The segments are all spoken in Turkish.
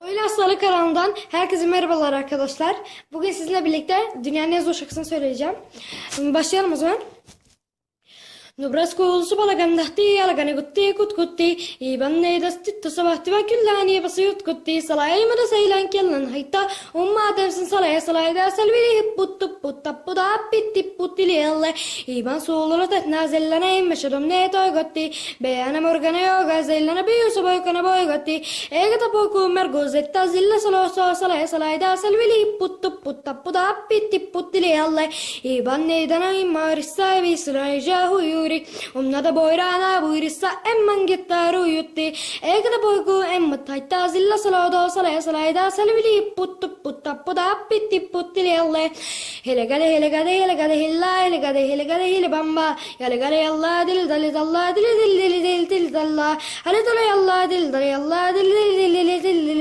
Öyle Hastalık kanalından herkese merhabalar arkadaşlar. Bugün sizinle birlikte dünyanın en zor şarkısını söyleyeceğim. Başlayalım o zaman. Nubrescu subalagan dahti alagan gutti kut kutti ibanne dastittu sabahti va killani basiyut kutti salay mada saylan kellan hayta umma demsin salay salay da selvili hipputtu puttappu da pitti putti lille iban suululu tet nazellana immeşedum ne toy gotti beana morgana yoga zellana biyu suboy kana boy gotti ega tapo kummer gozetta zilla solo so salay salay da selvili hipputtu puttappu da pitti putti lille ibanne dana immarissa visra jahu yu jahu yuri umnada boyrana buyrissa emman gittaru yutti egda boygu emma taitta zilla salodo salay salayda salvili puttu putta puda pitti putti lelle helegade helegade helegade hilla helegade helegade hile bamba helegade yalla dil dali dalla dil dil dil dil dil dalla hale dala yalla dil dali yalla dil dil dil dil dil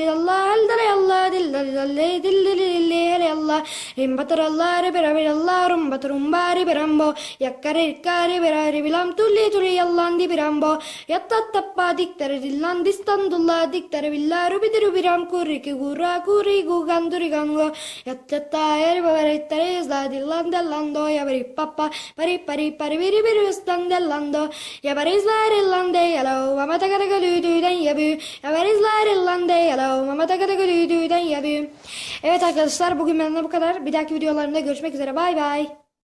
hele yalla rimbatar alla ribera alla rumbatar umbari berambo yakkare ikkare berari bilam tulli tuli yallandi birambo yattattappa diktare dillan distandulla diktare villaru bidiru biram kuriki gura kuri guganduri gango yattatta eri bavarittare isla dillan dellando yabari pappa pari pari pari biri biri ustan dellando yabari isla rillande yalo mamata gada galüdüden yabü yabari isla rillande yalo mamata gada galüdüden yabü Evet arkadaşlar bugün benden bu kadar. Bir dahaki videolarımda görüşmek üzere. Bay bay.